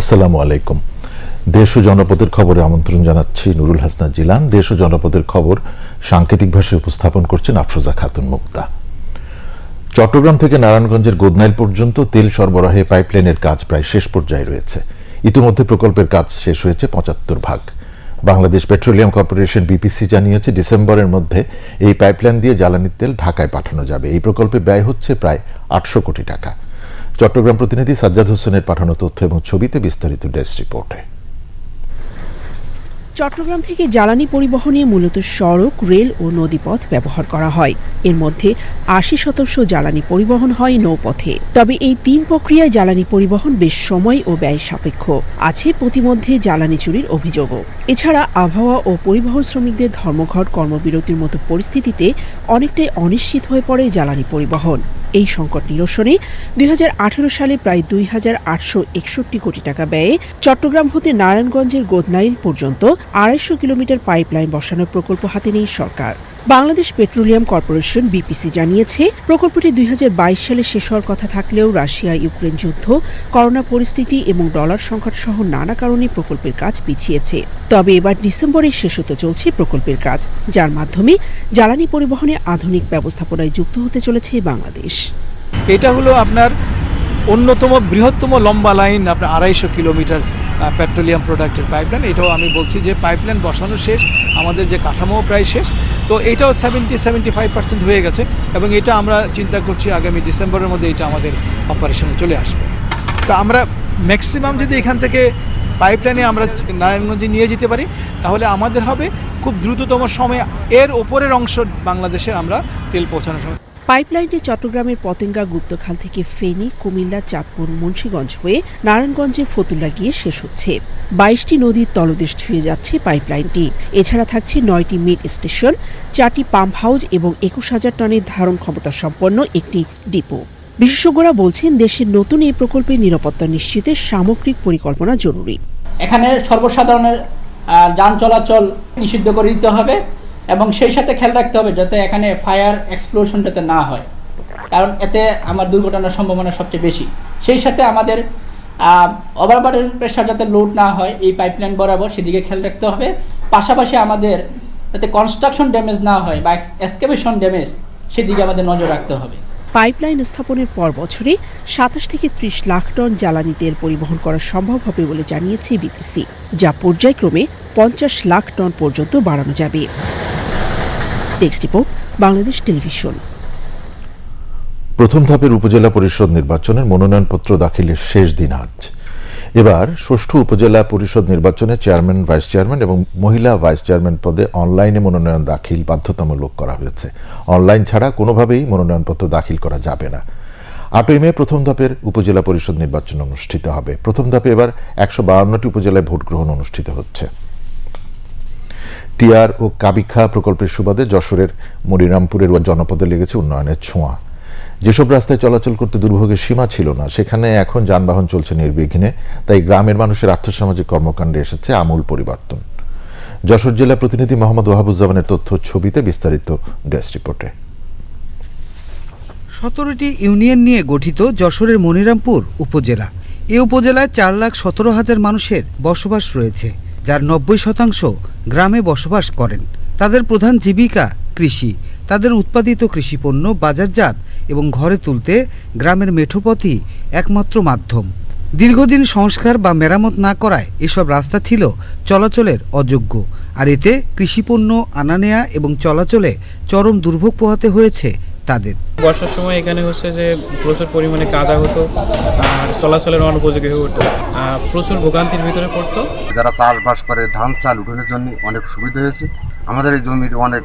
আসসালামু আলাইকুম। দেশ ও জনপদের খবরে আমন্ত্রণ জানাচ্ছি নুরুল হাসনাত জিলান। দেশ ও জনপদের খবর সাংকেতিক ভাষায় উপস্থাপন করছেন আফরোজা খাতুন মুক্তা। চট্টগ্রাম থেকে নারায়ণগঞ্জের গোদনাইল পর্যন্ত তেল সরবরাহে পাইপলাইনের কাজ প্রায় শেষ পর্যায়ে রয়েছে। ইতিমধ্যে প্রকল্পের কাজ শেষ হয়েছে পঁচাত্তর ভাগ। বাংলাদেশ পেট্রোলিয়াম কর্পোরেশন বিপিসি জানিয়েছে, ডিসেম্বরের মধ্যে এই পাইপলাইন দিয়ে জ্বালানির তেল ঢাকায় পাঠানো যাবে। এই প্রকল্পে ব্যয় হচ্ছে প্রায় আটশো কোটি টাকা। চট্টগ্রাম প্রতিনিধি সাজ্জাদ হোসেনের পাঠানো তথ্য এবং ছবিতে বিস্তারিত ডেস্ক রিপোর্টে। চট্টগ্রাম থেকে জ্বালানি পরিবহনে মূলত সড়ক, রেল ও নদীপথ ব্যবহার করা হয়। এর মধ্যে আশি শতাংশ জ্বালানি পরিবহন হয় নৌপথে। তবে এই তিন প্রক্রিয়ায় জ্বালানি পরিবহন বেশ সময় ও ব্যয় সাপেক্ষ। আছে প্রতিমধ্যে জ্বালানি চুরির অভিযোগও। এছাড়া আবহাওয়া ও পরিবহন শ্রমিকদের ধর্মঘট, কর্মবিরতির মতো পরিস্থিতিতে অনেকটাই অনিশ্চিত হয়ে পড়ে জ্বালানি পরিবহন। এই সংকট নিরসনে দুই হাজার আঠেরো সালে প্রায় দুই হাজার আটশো একষট্টি কোটি টাকা ব্যয়ে চট্টগ্রাম হতে নারায়ণগঞ্জের গোদনাইল পর্যন্ত আড়াইশো কিলোমিটার পাইপলাইন বসানোর প্রকল্প হাতে নেই সরকার। বাংলাদেশ পেট্রোলিয়াম কর্পোরেশন বিপিসি জানিয়েছে, প্রকল্পটি দুই হাজার বাইশ সালে শেষ হওয়ার কথা থাকলেও রাশিয়া ইউক্রেন যুদ্ধ, করোনা পরিস্থিতি এবং ডলার সংকট সহ নানা কারণে প্রকল্পের কাজ পিছিয়েছে। তবে এবার ডিসেম্বরে শেষ হতে চলছে প্রকল্পের কাজ, যার মাধ্যমে জ্বালানি পরিবহনে আধুনিক ব্যবস্থাপনায় যুক্ত হতে চলেছে বাংলাদেশ। এটা হলো আপনার অন্যতম বৃহত্তম লম্বা লাইন, আপনার আড়াইশো কিলোমিটার পেট্রোলিয়াম প্রোডাক্টের পাইপলাইন। এটাও আমি বলছি যে পাইপলাইন বসানো শেষ, আমাদের যে কাঠামো প্রায় শেষ। তো এটাও সেভেন্টি সেভেন্টি ফাইভ পার্সেন্ট হয়ে গেছে এবং এটা আমরা চিন্তা করছি আগামী ডিসেম্বরের মধ্যে এটা আমাদের অপারেশনে চলে আসবে। তো আমরা ম্যাক্সিমাম যদি এখান থেকে পাইপলাইনে আমরা নারায়ণগঞ্জে নিয়ে যেতে পারি, তাহলে আমাদের হবে খুব দ্রুততম সময়ে এর ওপরের অংশ বাংলাদেশের আমরা তেল পৌঁছানোর সময়। পাইপলাইনটি চট্টগ্রামের পতেঙ্গা গুপ্তখাল থেকে ফেনী, কুমিল্লা, চাঁদপুর, মুন্সীগঞ্জ হয়ে নারায়ণগঞ্জে ফতুল্লা গিয়ে শেষ হচ্ছে। বাইশটি নদীর তলদেশ ছুঁয়ে যাচ্ছে পাইপলাইনটি। এছাড়া থাকছে নয়টি মিড স্টেশন, চারটি পাম্প হাউস এবং একুশ হাজার টনের ধারণ ক্ষমতা সম্পন্ন একটি ডিপো। বিশেষজ্ঞরা বলছেন দেশের নতুন এই প্রকল্পের নিরাপত্তা নিশ্চিতের সামগ্রিক পরিকল্পনা জরুরি। এখানে সর্বসাধারণের যান চলাচল নিষিদ্ধ করে দিতে হবে। এবং সেই সাথে খেয়াল রাখতে হবে যাতে এখানে ফায়ার এক্সপ্লোশন যাতে না হয়। কারণ এতে আমার দুর্ঘটনার সম্ভাবনা সবচেয়ে বেশি। সেই সাথে আমাদের ওভারবার্ডেন প্রেশার যাতে লোড না হয়, এই পাইপলাইন বরাবর সেদিকে খেয়াল রাখতে হবে। পাশাপাশি আমাদের যাতে কনস্ট্রাকশন ড্যামেজ না হয় বা এক্সকেভেশন ড্যামেজ সেদিকে আমাদের নজর রাখতে হবে। পাইপলাইন স্থাপনের পর বছরে সাতাশ থেকে ত্রিশ লাখ টন জ্বালানি তেল পরিবহন করা সম্ভব হবে বলে জানিয়েছে বিপিসি যা পর্যায়ক্রমে পঞ্চাশ লাখ টন পর্যন্ত বাড়ানো যাবে। Text report, Bangladesh television. প্রথম ধাপের উপজেলা পরিষদ নির্বাচনের মনোনয়নপত্র দাখিলের শেষ দিন আজ। এবার ষষ্ঠ উপজেলা পরিষদ নির্বাচনে চেয়ারম্যান, ভাইস চেয়ারম্যান এবং মহিলা ভাইস চেয়ারম্যান পদে অনলাইনে মনোনয়ন দাখিল বাধ্যতামূলক করা হয়েছে। অনলাইন ছাড়া কোনোভাবেই মনোনয়নপত্র দাখিল করা যাবে না। আটই মে প্রথম ধাপের উপজেলা পরিষদ নির্বাচন অনুষ্ঠিত হবে। প্রথম ধাপে এবার একশো বাউন্নটি উপজেলায় ভোট গ্রহণ অনুষ্ঠিত হচ্ছে। টিআর ও কাবিখা প্রকল্পের সুবাদে যশোরের মরিরামপুরের জনপদে লেগেছে উন্নয়নের ছোঁয়া। যেসব রাস্তায় চলাচল করতে দুর্ভোগের সীমা ছিল না, সেখানে এখন যানবাহন চলছে নির্বিঘ্নে, তাই গ্রামের মানুষের আর্থসামাজিক কর্মকাণ্ডে এসেছে আমূল পরিবর্তন। যশোর জেলা প্রতিনিধি মোহাম্মদ ওয়াহাবুজ্জামানের তথ্য ছবিতে বিস্তারিত ডেস্ক রিপোর্টে। সতেরোটি ইউনিয়ন নিয়ে গঠিত যশোরের মনিরামপুর উপজেলা। এ উপজেলায় চার লাখ সতেরো হাজার মানুষের বসবাস রয়েছে। যার নব্বই শতাংশ গ্রামে বসবাস করেন। তাদের প্রধান জীবিকা কৃষি। তাদের উৎপাদিত কৃষিপণ্য, বাজারজাত এবং ঘরে তুলতে গ্রামের মেঠোপথই একমাত্র মাধ্যম। দীর্ঘদিন সংস্কার বা মেরামত না করায় এসব রাস্তা ছিল চলাচলের অযোগ্য। আর এতে কৃষিপণ্য আনা নেয়া এবং চলাচলে চরম দুর্ভোগ পোহাতে হয়েছে তাদের। বর্ষার সময় এখানে হচ্ছে যে প্রচুর পরিমাণে কাদা হতো আর চলাচলের অনুপযোগী হয়ে উঠতো। প্রচুর ভোগান্তির ভিতরে পড়তো। যারা চাষবাস করে ধান চাল উঠানোর জন্য অনেক সুবিধা হয়েছে। আমাদের এই জমির অনেক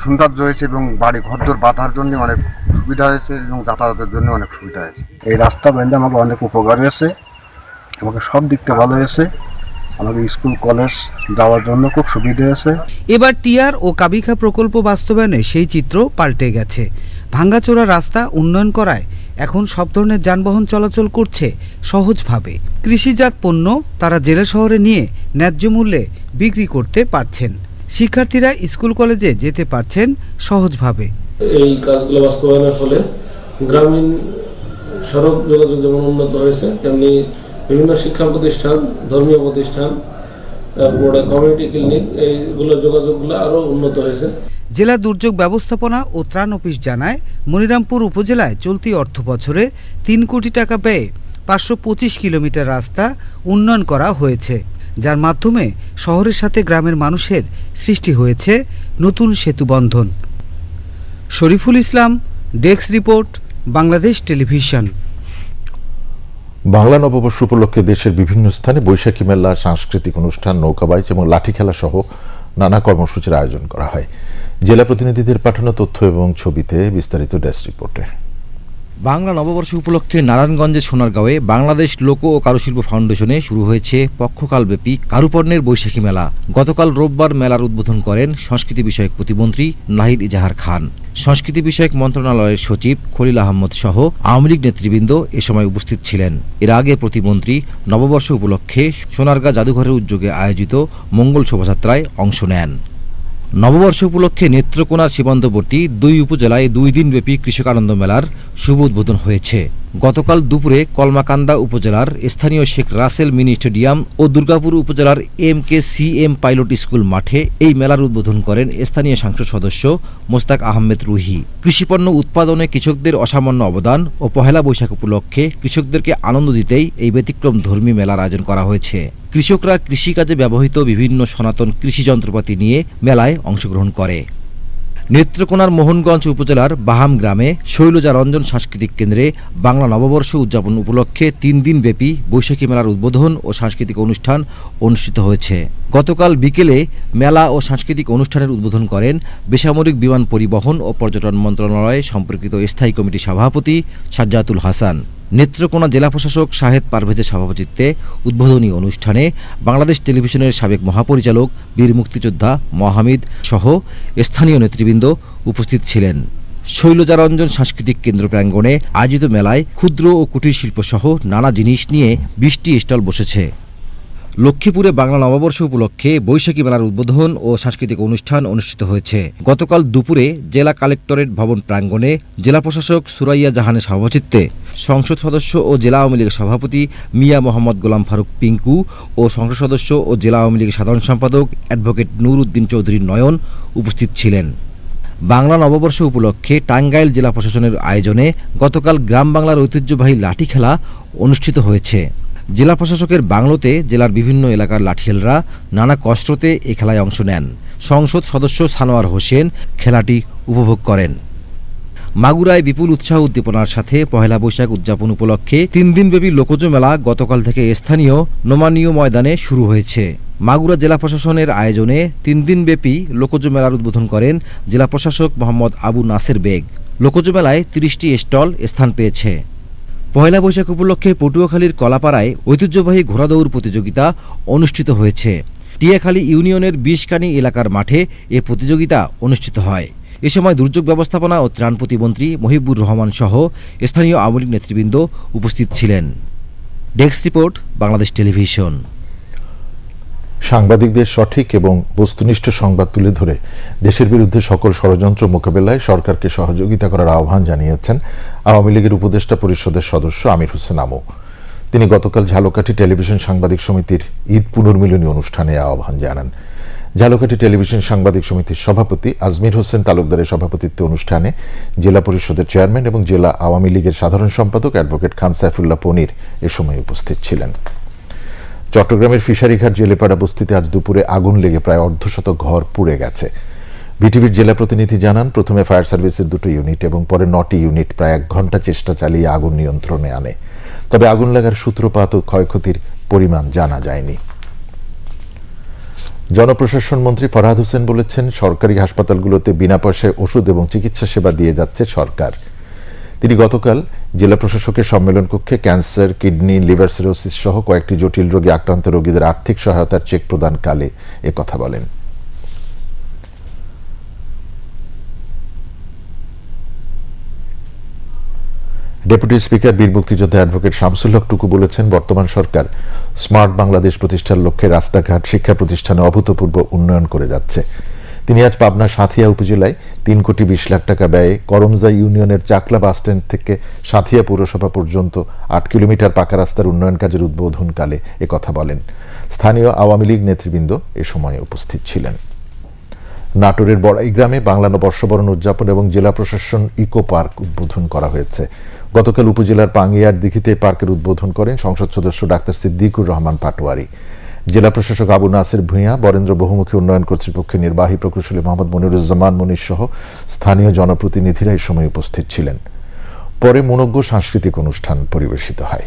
সৌন্দর্য হয়েছে এবং বাড়ি ঘরদোর বাঁধার জন্য অনেক সুবিধা হয়েছে এবং যাতায়াতের জন্য অনেক সুবিধা হয়েছে। এই রাস্তা বেঁধে আমাকে অনেক উপকার হয়েছে। আমাকে সব দিকটা ভালো হয়েছে। আমাকে স্কুল কলেজ যাওয়ার জন্য খুব সুবিধা হয়েছে এবার টিআর ও কাবিখা প্রকল্প বাস্তবায়নে সেই চিত্র পাল্টে গেছে। ভাঙ্গাচোরা রাস্তা উন্নয়ন করায় এখন সব ধরনের যানবাহন চলাচল করছে সহজভাবে। কৃষিজাত পণ্য তারা জেলা শহরে নিয়ে ন্যায্য মূল্যে বিক্রি করতে পারছেন। শিক্ষার্থীরা স্কুল কলেজে যেতে পারছেন সহজভাবে। এই কাজগুলো বাস্তবায়নের ফলে গ্রামীণ সড়ক যোগাযোগ যেমন উন্নত হয়েছে তেমনি বিভিন্ন শিক্ষা প্রতিষ্ঠান, ধর্মীয় প্রতিষ্ঠান, তারপরে কমিউনিটি ক্লিনিক এইগুলো যোগাযোগগুলো আরও উন্নত হয়েছে। জেলা দুর্যোগ ব্যবস্থাপনা ও ত্রাণ অফিস জানায়, মনিরামপুর উপজেলায় চলতি অর্থ বছরে তিন কোটি টাকা ব্যয়ে পাঁচশো পঁচিশ কিলোমিটার রাস্তা উন্নয়ন করা হয়েছে। যার মাধ্যমে শহরের সাথে গ্রামের মানুষের সৃষ্টি হয়েছে নতুন সেতু বন্ধন। Shariful Islam, desk report, Bangladesh television. Bangla Nababarsha উপলক্ষে দেশের বিভিন্ন স্থানে বৈশাখী মেলা, সাংস্কৃতিক অনুষ্ঠান নৌকাবাইচ এবং লাঠি খেলা সহ নানা কর্মসূচির আয়োজন করা হয়। জেলা প্রতিনিধিদের পাঠানো তথ্য এবং ছবিতে বিস্তারিত ডেস্ক রিপোর্টে। বাংলা নববর্ষ উপলক্ষে নারায়ণগঞ্জের সোনারগাঁওয়ে বাংলাদেশ লোক ও কারুশিল্প ফাউন্ডেশনে শুরু হয়েছে পক্ষকালব্যাপী কারুপণ্যের বৈশাখী মেলা। গতকাল রোববার মেলার উদ্বোধন করেন সংস্কৃতি বিষয়ক প্রতিমন্ত্রী নাহিদ ইজাহার খান। সংস্কৃতি বিষয়ক মন্ত্রণালয়ের সচিব খলিল আহমদ সহ আওয়ামী লীগ নেতৃবৃন্দ এ সময় উপস্থিত ছিলেন। এর আগে প্রতিমন্ত্রী নববর্ষ উপলক্ষে সোনারগাঁ জাদুঘরের উদ্যোগে আয়োজিত মঙ্গল শোভাযাত্রায় অংশ নেন। নববর্ষ উপলক্ষে নেত্রকোনার সীমান্তবর্তী দুই উপজেলায় দুই দিনব্যাপী কৃষক আনন্দ মেলার শুভ উদ্বোধন হয়েছে। গতকাল দুপুরে কলমাকান্দা উপজেলার স্থানীয় শেখ রাসেল মিনি স্টেডিয়াম ও দুর্গাপুর উপজেলার M K C M pilot school মাঠে এই মেলার উদ্বোধন করেন স্থানীয় সংসদ সদস্য মোস্তাক আহমেদ রুহি। কৃষিপণ্য উৎপাদনে কৃষকদের অসামান্য অবদান ও পহেলা বৈশাখ উপলক্ষে কৃষকদেরকে আনন্দ দিতেই এই ব্যতিক্রম ধর্মী মেলার আয়োজন করা হয়েছে। কৃষকরা কৃষিকাজে ব্যবহৃত বিভিন্ন সনাতন কৃষি যন্ত্রপাতি নিয়ে মেলায় অংশগ্রহণ করে। নেত্রকোনার মোহনগঞ্জ উপজেলার বাহাম গ্রামে শৈলজা রঞ্জন সাংস্কৃতিক কেন্দ্রে বাংলা নববর্ষ উদযাপন উপলক্ষে তিন দিন ব্যাপী বৈশাখী মেলার উদ্বোধন ও সাংস্কৃতিক অনুষ্ঠান অনুষ্ঠিত হয়েছে। গতকাল বিকেলে মেলা ও সাংস্কৃতিক অনুষ্ঠানের উদ্বোধন করেন বেসামরিক বিমান পরিবহন ও পর্যটন মন্ত্রণালয়ে সম্পর্কিত স্থায়ী কমিটির সভাপতি সাজ্জাতুল হাসান। নেত্রকোনা জেলা প্রশাসক শাহেদ পারভেজের সভাপতিত্বে উদ্বোধনী অনুষ্ঠানে বাংলাদেশ টেলিভিশনের সাবেক মহাপরিচালক, বীর মুক্তিযোদ্ধা মহামিদ সহ স্থানীয় নেতৃবৃন্দ উপস্থিত ছিলেন। শৈলজারঞ্জন সাংস্কৃতিক কেন্দ্র প্রাঙ্গণে আয়োজিত মেলায় ক্ষুদ্র ও কুটির শিল্পসহ নানা জিনিস নিয়ে বিশটি স্টল বসেছে। লক্ষ্মীপুরে বাংলা নববর্ষ উপলক্ষে বৈশাখী মেলার উদ্বোধন ও সাংস্কৃতিক অনুষ্ঠান অনুষ্ঠিত হয়েছে। গতকাল দুপুরে জেলা কালেক্টরেট ভবন প্রাঙ্গণে জেলা প্রশাসক সুরাইয়া জাহানের সভাপতিত্বে সংসদ সদস্য ও জেলা আওয়ামী লীগের সভাপতি মিয়া মোহাম্মদ গোলাম ফারুক পিঙ্কু ও সংসদ সদস্য ও জেলা আওয়ামী লীগের সাধারণ সম্পাদক অ্যাডভোকেট নুর উদ্দিন চৌধুরী নয়ন উপস্থিত ছিলেন। বাংলা নববর্ষ উপলক্ষে টাঙ্গাইল জেলা প্রশাসনের আয়োজনে গতকাল গ্রাম বাংলার ঐতিহ্যবাহী লাঠি খেলা অনুষ্ঠিত হয়েছে। জেলা প্রশাসকের বাংলোতে জেলার বিভিন্ন এলাকার লাঠিয়ালরা নানা কষ্টতে এ খেলায় অংশ নেন। সংসদ সদস্য সানোয়ার হোসেন খেলাটি উপভোগ করেন। মাগুরায় বিপুল উৎসাহ উদ্দীপনার সাথে পহেলা বৈশাখ উদযাপন উপলক্ষে তিন দিনব্যাপী লোকজ মেলা গতকাল থেকে স্থানীয় নোমানীয় ময়দানে শুরু হয়েছে। মাগুরা জেলা প্রশাসনের আয়োজনে তিন দিনব্যাপী লোকজ মেলার উদ্বোধন করেন জেলা প্রশাসক মোহাম্মদ আবু নাসের বেগ। লোকজ মেলায় তিরিশটি স্টল স্থান পেয়েছে। পয়লা বৈশাখ উপলক্ষে পটুয়াখালীর কলাপাড়ায় ঐতিহ্যবাহী ঘোড়াদৌড় প্রতিযোগিতা অনুষ্ঠিত হয়েছে। টিয়াখালী ইউনিয়নের বিষকানি এলাকার মাঠে এ প্রতিযোগিতা অনুষ্ঠিত হয়। এ সময় দুর্যোগ ব্যবস্থাপনা ও ত্রাণ প্রতিমন্ত্রী মহিবুর রহমান সহ স্থানীয় আওয়ামী লীগ নেতৃবৃন্দ উপস্থিত ছিলেন। Desk report, Bangladesh television. সাংবাদিকদের সঠিক এবং বস্তুনিষ্ঠ সংবাদ তুলে ধরে। দেশের বিরুদ্ধে সকল ষড়যন্ত্র মোকাবেলায় সরকারকে সহযোগিতা করার আহ্বান জানিয়েছেন আওয়ামী লীগের উপদেষ্টা পরিষদের সদস্য আমির হোসেন আমু। তিনি গতকাল ঝালকাঠি টেলিভিশন সাংবাদিক সমিতির ঈদ পুনর্মিলনী অনুষ্ঠানে আহ্বান জানান। ঝালকাঠি টেলিভিশন সাংবাদিক সমিতির সভাপতি আজমির হোসেন তালুকদারের সভাপতিত্বে অনুষ্ঠানে জেলা পরিষদের চেয়ারম্যান এবং জেলা আওয়ামী লীগের সাধারণ সম্পাদক অ্যাডভোকেট খান সাইফুল্লাহ পনির এ সময় উপস্থিত ছিলেন। চট্টগ্রামের ফিশারিঘাট জেলেপাড়া বস্তিতে আজ দুপুরে আগুন লেগে প্রায় অর্ধশত ঘর পুড়ে গেছে। বিটিভির জেলা প্রতিনিধি জানান, প্রথমে ফায়ার সার্ভিসের দুটো ইউনিট এবং পরে নটি ইউনিট প্রায় এক ঘণ্টা চেষ্টা চালিয়ে আগুন নিয়ন্ত্রণে আনে। তবে আগুন লাগার সূত্রপাত ও ক্ষয়ক্ষতির পরিমাণ জানা যায়নি। জনপ্রশাসন মন্ত্রী ফরহাদ হোসেন বলেছেন, সরকারি হাসপাতালগুলোতে বিনা পয়সায় ওষুধ এবং চিকিৎসা সেবা দিয়ে যাচ্ছে সরকার। তিনি গতকাল জেলা প্রশাসকের সম্মেলন কক্ষে ক্যান্সার, কিডনি, লিভার সিরোসিস সহ কয়েকটি জটিল রোগে আক্রান্ত রোগীদের আর্থিক সহায়তার চেক প্রদানকালে এ কথা বলেন। ডেপুটি স্পিকার, বীর মুক্তিযোদ্ধা অ্যাডভোকেট শামসুল হক টুকু বলেছেন, বর্তমান সরকার স্মার্ট বাংলাদেশ প্রতিষ্ঠার লক্ষ্যে রাস্তাঘাট, শিক্ষা প্রতিষ্ঠানে অভূতপূর্ব উন্নয়ন করে যাচ্ছে। তিনি আজ পাবনা সাথিয়া উপজেলায় তিন কোটি বিশ লাখ টাকা ব্যয়ে করমজা ইউনিয়নের চাকলা বাসস্ট্যান্ড থেকে সাথিয়া পৌরসভা পর্যন্ত আট কিলোমিটার পাকা রাস্তার উন্নয়ন কাজের উদ্বোধনকালে একথা বলেন। স্থানীয় আওয়ামী লীগ নেতৃবৃন্দ এ সময় উপস্থিত ছিলেন। নাটোরের বড়াই গ্রামে বাংলা নববর্ষবরণ উদযাপন এবং জেলা প্রশাসন ইকো পার্ক উদ্বোধন করা হয়েছে। গতকাল উপজেলার পাঙ্গিয়ার দিঘিতে পার্কের উদ্বোধন করেন সংসদ সদস্য ডাক্তার সিদ্দিকুর রহমান পাটোয়ারি। জেলা প্রশাসক আবু নাসির ভূঁইয়া, বরেন্দ্র বহুমুখী উন্নয়ন কর্তৃপক্ষের নির্বাহী প্রকৌশলী মোহাম্মদ মনিরুজ্জামান মনির সহ স্থানীয় জনপ্রতিনিধিরা এই সময় উপস্থিত ছিলেন। পরে মনজ্ঞ সাংস্কৃতিক অনুষ্ঠান পরিবেশিত হয়।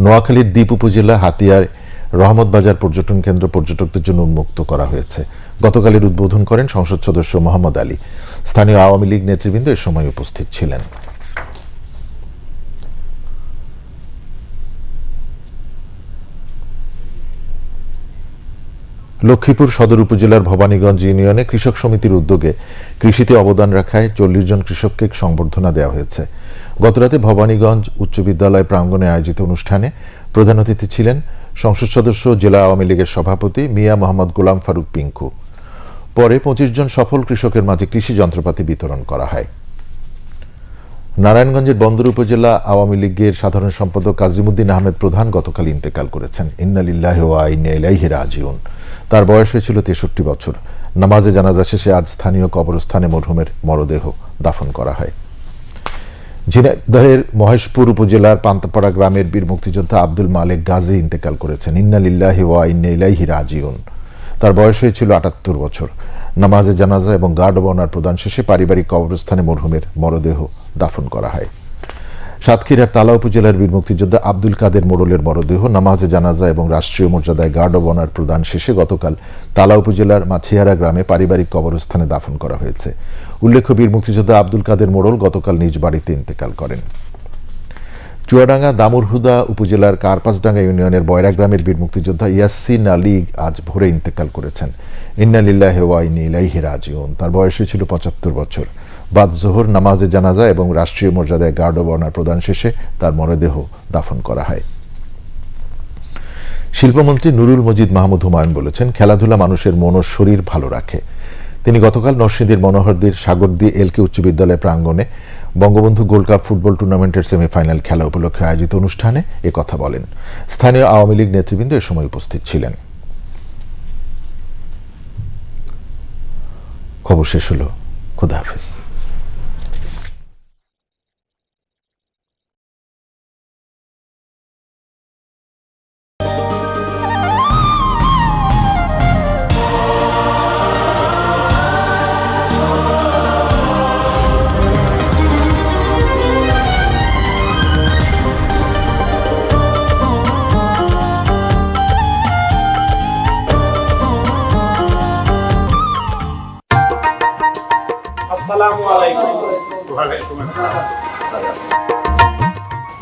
নোয়াখালীর দ্বীপ উপজেলা হাতিয়ার রহমত বাজার পর্যটন কেন্দ্র পর্যটকদের জন্য উন্মুক্ত করা হয়েছে। গতকালের উদ্বোধন করেন সংসদ সদস্য মোহাম্মদ আলী। স্থানীয় আওয়ামী লীগ নেতৃবৃন্দ এ সময় উপস্থিত ছিলেন। লক্ষ্মীপুর সদর উপজেলার ভবানীগঞ্জ ইউনিয়নে কৃষক সমিতির উদ্যোগে কৃষিতে অবদান রাখায় চল্লিশ জন কৃষককে সংবর্ধনা দেওয়া হয়েছে। গতরাতে ভবানীগঞ্জ উচ্চ বিদ্যালয় প্রাঙ্গণে আয়োজিত অনুষ্ঠানে প্রধান অতিথি ছিলেন সংসদ সদস্য, জেলা আওয়ামী লীগের সভাপতি মিয়া মোহাম্মদ গোলাম ফারুক পিঙ্কু। পরে পঁচিশ জন সফল কৃষকের মাঝে কৃষি যন্ত্রপাতি বিতরণ করা হয়। নারায়ণগঞ্জের বন্দর উপজেলা আওয়ামী লীগের সাধারণ সম্পাদক কাজিমুদ্দিন আহমেদ প্রধান গতকাল ইন্তেকাল করেছেন। ইন্নালিল্লাহ ওয়া ইন্না ইলাইহি রাজিউন। তার বয়স হয়েছিল তেষট্টি বছর। নামাজে জানাজা শেষে আজ স্থানীয় কবরস্থানে মরহুমের মরদেহ দাফন করা হয়। ঝিনাইদহের মহেশপুর উপজেলার পান্তাপাড়া গ্রামের বীর মুক্তিযোদ্ধা আব্দুল মালেক গাজী ইন্তেকাল করেছেন। ইন্নালিল্লাহি ওয়া ইন্না ইলাইহি রাজিউন। তার বয়স হয়েছিল আটাত্তর বছর। নামাজে জানাজা এবং গার্ড অব অনার প্রদান শেষে পারিবারিক কবরস্থানে মরহুমের মরদেহ দাফন করা হয়। সাতক্ষীরার তালা উপজেলার বীর মুক্তিযোদ্ধা আব্দুল কাদের মোড়লের মরদেহ নামাজে জানাজা এবং রাষ্ট্রীয় মর্যাদায় গার্ড অব অনার প্রদান শেষে গতকাল তালা উপজেলার মাছিয়ারা গ্রামে পারিবারিক কবরস্থানে দাফন করা হয়েছে। উল্লেখ্য, বীর মুক্তিযোদ্ধা আব্দুল কাদের মোড়ল গতকাল নিজ বাড়িতে ইন্তেকাল করেন। চুয়াডাঙ্গা দামুরহুদা উপজেলার কারপাসডাঙ্গা ইউনিয়নের বয়রা গ্রামের বীর মুক্তিযোদ্ধা ইয়াসিন আলী আজ ভোরে ইন্তেকাল করেছেন। ইন্নালিল্লাহ ওয়াইনি ইলাইহি রাজিউন। তার বয়স ছিল পঁচাত্তর বছর। বাদ জোহর নামাজে জানাজা এবং রাষ্ট্রীয় মর্যাদায় গার্ড অব অনার প্রদান শেষে তার মরদেহ দাফন করা হয়। শিল্পমন্ত্রী নুরুল মজিদ মাহমুদ হুমায়ুন বলেছেন, খেলাধুলা মানুষের মন ও শরীর ভালো রাখে। তিনি গতকাল নরসিংদীর মনোহরদীর সাগরদী এলকে উচ্চ বিদ্যালয় প্রাঙ্গণে বঙ্গবন্ধু গোল্ড কাপ ফুটবল টুর্নামেন্টের সেমিফাইনাল খেলা উপলক্ষে আয়োজিত অনুষ্ঠানে কথা বলেন। স্থানীয় আওয়ামী লীগ নেতৃবৃন্দ এ সময় উপস্থিত ছিলেন। খবর শেষ হলো। খুদা হাফেজ।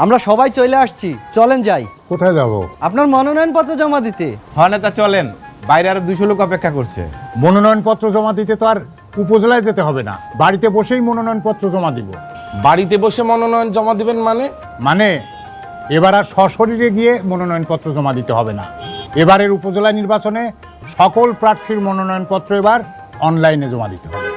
আমরা সবাই চলে আসছি। চলেন যাই। কোথায় যাব? আপনার মনোনয়নপত্র জমা দিতে। নেতা চলেন। বাইরে আরও দুশো লোক অপেক্ষা করছে। মনোনয়নপত্র জমা দিতে তো আর উপজেলায় যেতে হবে না। বাড়িতে বসেই মনোনয়নপত্র জমা দিব। বাড়িতে বসে মনোনয়ন জমা দিবেন মানে? মানে এবার আর সশরীরে গিয়ে মনোনয়নপত্র জমা দিতে হবে না। এবারের উপজেলা নির্বাচনে সকল প্রার্থীর মনোনয়নপত্র এবার অনলাইনে জমা দিতে হবে।